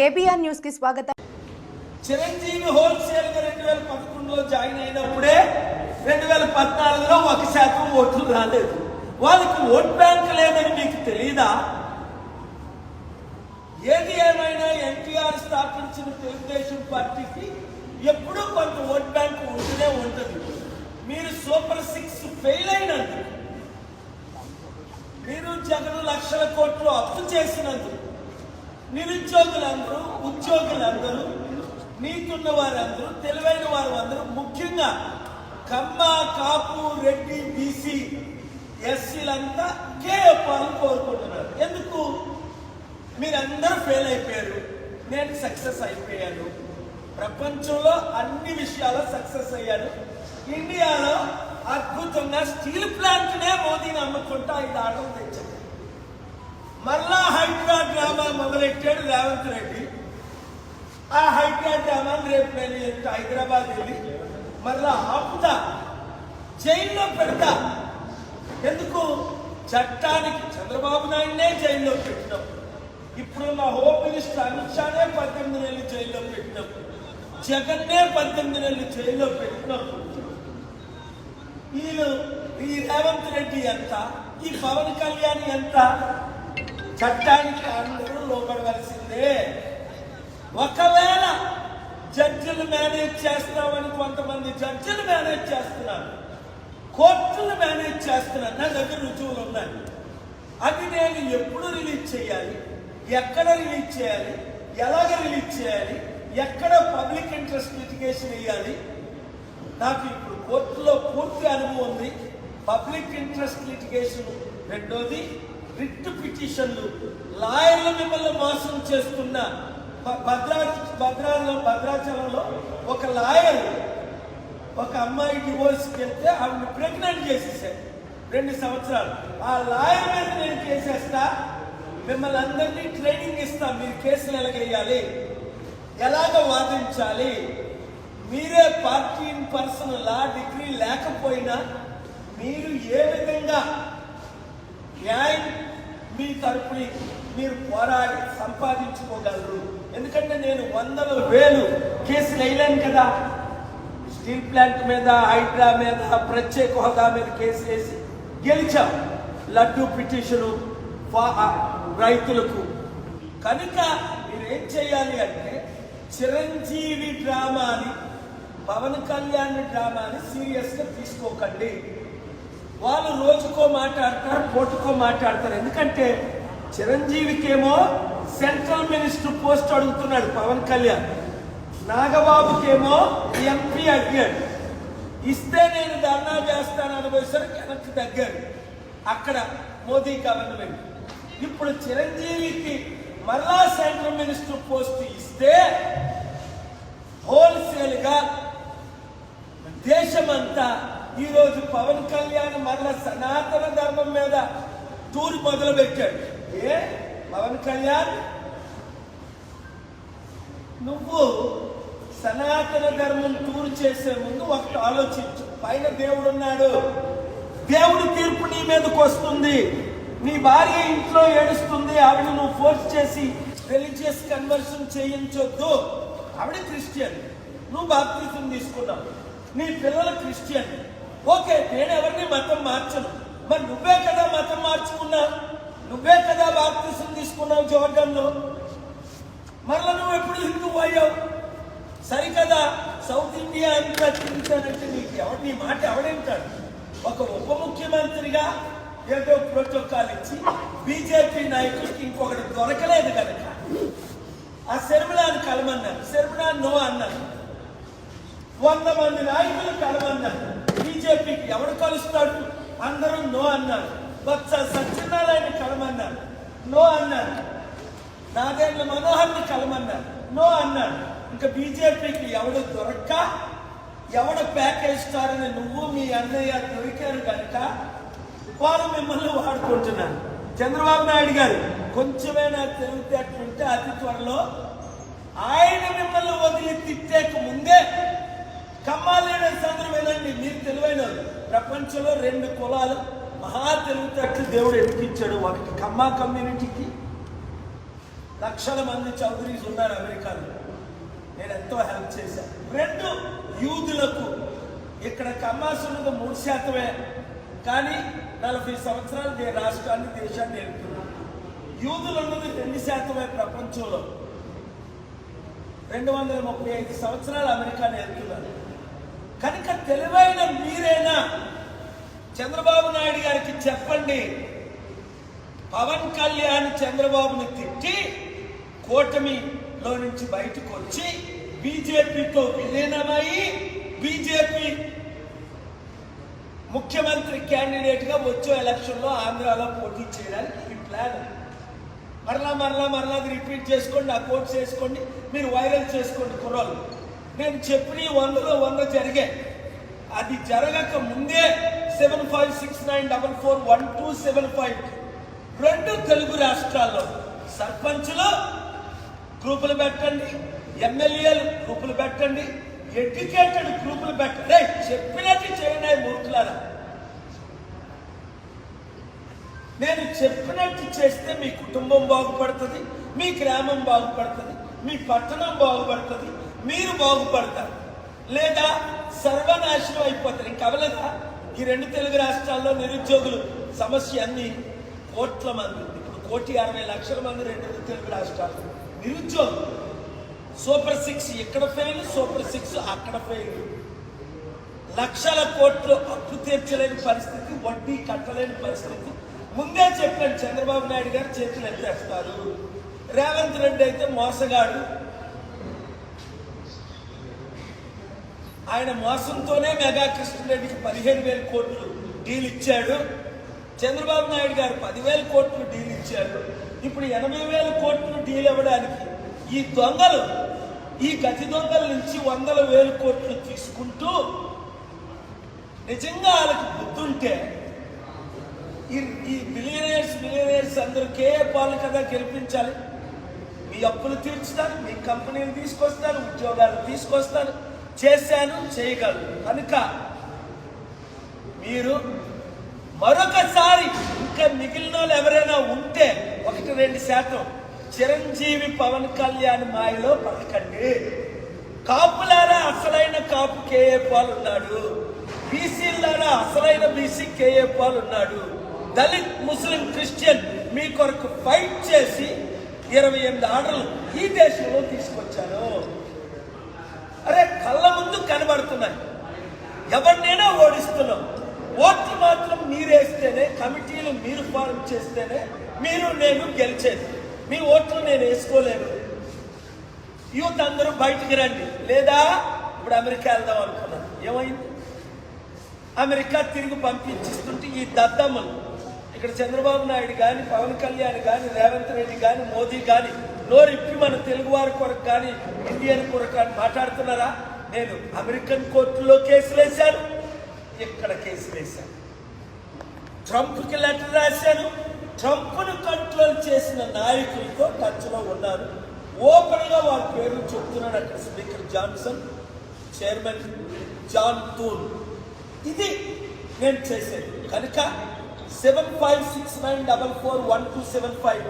KBR న్యూస్కి స్వాగతం. చిరంజీవి హోల్సేల్గా రెండు వేల పదకొండులో జాయిన్ అయినప్పుడే రెండు వేల పద్నాలుగులో ఒక శాతం ఓట్లు రాలేదు. వాళ్ళకి ఓట్ బ్యాంక్ లేదని మీకు తెలియదా ఏది ఏమైనా ఎన్టీఆర్ స్థాపించిన తెలుగుదేశం పార్టీకి ఎప్పుడూ కొంత ఓట్ బ్యాంక్ ఉంటూనే ఉంటుంది. మీరు సూపర్ సిక్స్ ఫెయిల్ అయినందుకు మీరు జగన్ లక్షల కోట్లు అప్పు చేసినందుకు నిరుద్యోగులందరూ ఉద్యోగులందరూ నీతున్న వారందరూ తెలివైన వారు అందరూ ముఖ్యంగా కమ్మ కాపు రెడ్డి బీసీ ఎస్సీలంతా కేఎఫ్ఆర్ని కోరుకుంటున్నారు. ఎందుకు? మీరందరూ ఫెయిల్ అయిపోయారు. నేను సక్సెస్ అయిపోయాను. ప్రపంచంలో అన్ని విషయాల్లో సక్సెస్ అయ్యాను. ఇండియాలో అద్భుతంగా స్టీల్ ప్లాంట్నే మోదీ అమ్ముకుంటా ఐదు ఆటలు తెచ్చింది మరలా హై మొదలెట్టాడు రేవంత్ రెడ్డి ఆ హైడ్రా డ్రామాని రేపు నేను హైదరాబాద్ వెళ్ళి మరలా ఆపుతా జైల్లో పెడతా. ఎందుకు? చట్టానికి చంద్రబాబు నాయుడునే జైల్లో పెట్టినాం. ఇప్పుడున్న హోమ్ మినిస్టర్ అమిత్ షానే పద్దెనిమిది నెలలు జైల్లో పెట్టినాం. జగన్నే పద్దెనిమిది నెలలు జైల్లో పెట్టినాం. వీళ్ళు ఈ రేవంత్ రెడ్డి ఎంత? ఈ పవన్ కళ్యాణ్ ఎంత? చట్టానికి అందరూ లోపడవలసిందే ఒకవేళ జడ్జిలు మేనేజ్ చేస్తామని కొంతమంది జడ్జిలు మేనేజ్ చేస్తున్నారు. కోర్టులు మేనేజ్ చేస్తున్నారు. నా దగ్గర రుజువులు ఉన్నాయి. అది నేను ఎప్పుడు రిలీజ్ చేయాలి? ఎక్కడ రిలీజ్ చేయాలి? ఎలాగ రిలీజ్ చేయాలి? ఎక్కడ పబ్లిక్ ఇంట్రెస్ట్ లిటిగేషన్ వేయాలి? నాకు ఇప్పుడు కోర్టులో పూర్తి అనుభవం ఉంది. పబ్లిక్ ఇంట్రెస్ట్ లిటిగేషన్ రెండోది రిట్ పిటిషన్లు లాయర్లు మిమ్మల్ని మోసం చేస్తున్న భద్రా భద్రాలో భద్రాచలంలో ఒక లాయర్ ఒక అమ్మాయి డివోర్స్కి వెళ్తే ఆవిడ ప్రెగ్నెంట్ చేసేసాడు రెండు సంవత్సరాలు. ఆ లాయర్ మీద నేను చేసేస్తా మిమ్మల్ని అందరినీ ట్రైనింగ్ ఇస్తా మీరు కేసులు ఎలాగేయాలి ఎలాగ వాదించాలి? మీరే party in person law degree లేకపోయినా మీరు ఏ విధంగా న్యాయం మీ తరపుని మీరు పోరాడి సంపాదించుకోగలరు. ఎందుకంటే నేను వందల వేలు కేసులు వేయలేను కదా. స్టీల్ ప్లాంట్ మీద హైడ్రా మీద ప్రత్యేక హోదా మీద కేసు వేసి గెలిచాం. లడ్డు పిటిషను రైతులకు. కనుక మీరు ఏం చేయాలి అంటే చిరంజీవి డ్రామాని పవన్ కళ్యాణ్ డ్రామాని సీరియస్గా తీసుకోకండి. వాళ్ళు రోజుకో మాట్లాడతారు పూటకో మాట్లాడతారు. ఎందుకంటే చిరంజీవికేమో సెంట్రల్ మినిస్టర్ పోస్ట్ అడుగుతున్నాడు పవన్ కళ్యాణ్. నాగబాబుకేమో ఎంపీ అడిగాడు. ఇస్తే నేను ధర్నా చేస్తాను అనుభవిసరికి వెనక్కి తగ్గారు అక్కడ మోదీ గవర్నమెంట్. ఇప్పుడు చిరంజీవికి మరలా సెంట్రల్ మినిస్టర్ పోస్ట్ ఇస్తే హోల్సేల్గా దేశమంతా ఈరోజు పవన్ కళ్యాణ్ మరల సనాతన ధర్మం మీద టూర్ మొదలు పెట్టాడు. ఏ? పవన్ కళ్యాణ్? నువ్వు సనాతన ధర్మం టూర్ చేసే ముందు ఒకటి ఆలోచించు. పైన దేవుడు ఉన్నాడు దేవుడి తీర్పు నీ మీదకి వస్తుంది. నీ భార్య ఇంట్లో ఏడుస్తుంది. ఆవిడ నువ్వు ఫోర్స్ చేసి రిలీజియస్ కన్వర్షన్ చేయించొద్దు. ఆవిడ క్రిస్టియన్. నువ్వు బాప్తిజం తీసుకున్నావు. నీ పిల్లలు క్రిస్టియన్. ఓకే నేను ఎవరిని మతం మార్చను. మరి నువ్వే కదా మతం మార్చుకున్నా నువ్వే కదా బాప్తిసం తీసుకున్నావు జోర్డన్లో? మరలా నువ్వు ఎప్పుడు హిందూ అయ్యావు? సరికదా? సౌత్ ఇండియా అంతా తిరుగుతానంటే నీకు ఎవరి నీ మాట ఎవడంటాడు? ఒక ఉప ముఖ్యమంత్రిగా ఏదో ప్రోటోకాల్ ఇచ్చి బీజేపీ నాయకుడికి ఇంకొకటి దొరకలేదు కనుక ఆ శర్మిలాను కలమన్నారు. శర్మిలా నో అన్నారు. వంద మంది నాయకులు కలమన్నారు. బీజేపీకి ఎవడు కలుస్తాడు అందరూ నో అన్నారు. బొత్స సత్యనారాయణ కలమన్నారు. నో అన్నారు. నాగేంద్ర మనోహర్ని కలమన్నారు. నో అన్నారు. ఇంకా బీజేపీకి ఎవడు దొరక్క? ఎవడు ప్యాకేజ్ నువ్వు మీ అన్నయ్య దొరికారు కనుక వారు మిమ్మల్ని వాడుకుంటున్నారు. చంద్రబాబు నాయుడు గారు కొంచెమైనా తెలివితేటలుంటే అతి త్వరలో ఆయన మిమ్మల్ని వదిలి తిట్టేక ముందే కమ్మాలేడర్స్ అందరూ వినండి మీరు తెలివైన ప్రపంచంలో రెండు కులాలు మహా తెలివితేటలు దేవుడు ఎదిగించాడు ఒకటి కమ్మా కమ్యూనిటీకి లక్షల మంది చౌదరీస్ ఉన్నారు అమెరికాలో. నేను ఎంతో హెల్ప్ చేశాను రెండు యూదులకు ఇక్కడ కమ్మాస్ ఉన్నది మూడు శాతమే. కానీ నలభై సంవత్సరాలు దే రాష్ట్రాన్ని దేశాన్ని వెళ్తున్నాను యూదులు ఉన్నది రెండు శాతమే ప్రపంచంలో. రెండు వందల ముప్పై ఐదు సంవత్సరాలు అమెరికాని వెళ్తున్నారు కనుక తెలివైన మీరైనా? చంద్రబాబు నాయుడు గారికి చెప్పండి. పవన్ కళ్యాణ్ చంద్రబాబుని తిట్టి కూటమిలో నుంచి బయటకు వచ్చి బీజేపీతో విలీనమై బీజేపీ ముఖ్యమంత్రి క్యాండిడేట్గా వచ్చే ఎలక్షన్లో ఆంధ్రాలో పోటీ చేయడానికి ఈ ప్లాన్ మరలా మరలా మరలా అది రిపీట్ చేసుకోండి ఆ కోర్స్ చేసుకోండి మీరు వైరల్ చేసుకోండి కుర్రోళ్ళు. నేను చెప్పిన వందలో వంద జరిగే. అది జరగక ముందే seven five six nine double four one two seven five రెండు తెలుగు రాష్ట్రాల్లో సర్పంచ్లు గ్రూపులు పెట్టండి ఎమ్మెల్యేలు గ్రూపులు పెట్టండి ఎడ్యుకేటెడ్ గ్రూపులు పెట్టండి చెప్పినట్టు చేయండి మూర్ఖులారా నేను చెప్పినట్టు చేస్తే మీ కుటుంబం బాగుపడుతుంది మీ గ్రామం బాగుపడుతుంది మీ పట్టణం బాగుపడుతుంది మీరు బాగుపడతారు. లేదా సర్వనాశనం అయిపోతారు. ఇంకా ఈ రెండు తెలుగు రాష్ట్రాల్లో నిరుద్యోగులు సమస్య అన్ని కోట్ల మంది. ఇప్పుడు కోటి అరవై లక్షల మంది రెండు తెలుగు రాష్ట్రాలు. నిరుద్యోగులు. సూపర్ సిక్స్ ఇక్కడ ఫెయిల్ సూపర్ సిక్స్ అక్కడ ఫెయిల్ లక్షల కోట్లు అప్పు తీర్చలేని పరిస్థితి వడ్డీ కట్టలేని పరిస్థితి. ముందే చెప్పాను చంద్రబాబు నాయుడు గారు చేతులు ఎత్తేస్తారు. రేవంత్ రెడ్డి అయితే మోసగాడు. ఆయన మోసంతోనే మెగా కృష్ణారెడ్డికి పదిహేను వేల కోట్లు డీల్ ఇచ్చాడు. చంద్రబాబు నాయుడు గారు పదివేల కోట్లు డీల్ ఇచ్చాడు. ఇప్పుడు ఎనభై వేల కోట్లు డీల్ ఇవ్వడానికి ఈ దొంగలు ఈ గతి దొంగల నుంచి వందల వేల కోట్లు తీసుకుంటూ నిజంగా వాళ్ళకి బుద్ధుంటే ఈ ఈ బిలియనర్స్ బిలియనర్స్ అందరూ కేపాలు కదా గెలిపించాలి? మీ అప్పులు తీర్చుతాను మీ కంపెనీలు తీసుకొస్తాను ఉద్యోగాలు తీసుకొస్తాను చేశాను చేయగలను. కనుక మీరు మరొకసారి ఇంకా మిగిలిన వాళ్ళు ఎవరైనా ఉంటే ఒకటి రెండు శాతం చిరంజీవి పవన్ కళ్యాణ్ మాయలో పలకండి కాపులారా అసలైన కాపు కేఏ పాల్ ఉన్నాడు. బీసీలారా అసలైన బీసీ కేఏ పాల్ ఉన్నాడు. దళిత్ ముస్లిం క్రిస్టియన్ మీ కొరకు ఫైట్ చేసి ఇరవై ఎనిమిది ఆర్డర్లు ఈ దేశంలో తీసుకొచ్చాను కనబడుతున్నాయి ఎవరినైనా ఓడిస్తున్నాం. ఓట్లు మాత్రం మీరేస్తేనే కమిటీలు మీరు ఫారం చేస్తేనే మీరు నేను గెలిచేది. మీ ఓట్లు నేను వేసుకోలేను. యూత్ అందరూ బయటికి రండి. లేదా ఇప్పుడు అమెరికా వెళ్దాం అనుకున్నాను ఏమైంది? అమెరికా తిరిగి పంపించిస్తుంటే ఈ దద్దమ్మలు ఇక్కడ చంద్రబాబు నాయుడు కానీ పవన్ కళ్యాణ్ కానీ రేవంత్ రెడ్డి కానీ మోదీ కానీ నోరిప్పి మన తెలుగువారి కొరకు కానీ ఇండియన్ కొరకు కానీ మాట్లాడుతున్నారా? నేను అమెరికన్ కోర్టులో కేసులు వేశాను ఇక్కడ కేసులు వేశాను. ట్రంప్కి లెటర్ రాశాను ట్రంప్ను కంట్రోల్ చేసిన నాయకులతో టచ్లో ఉన్నారు. ఓపెన్గా వారి పేర్లు చెప్తున్నాడు అక్కడ speaker Johnson chairman John Thune. ఇది నేను చేసేది. కనుక seven five six nine double four one two seven five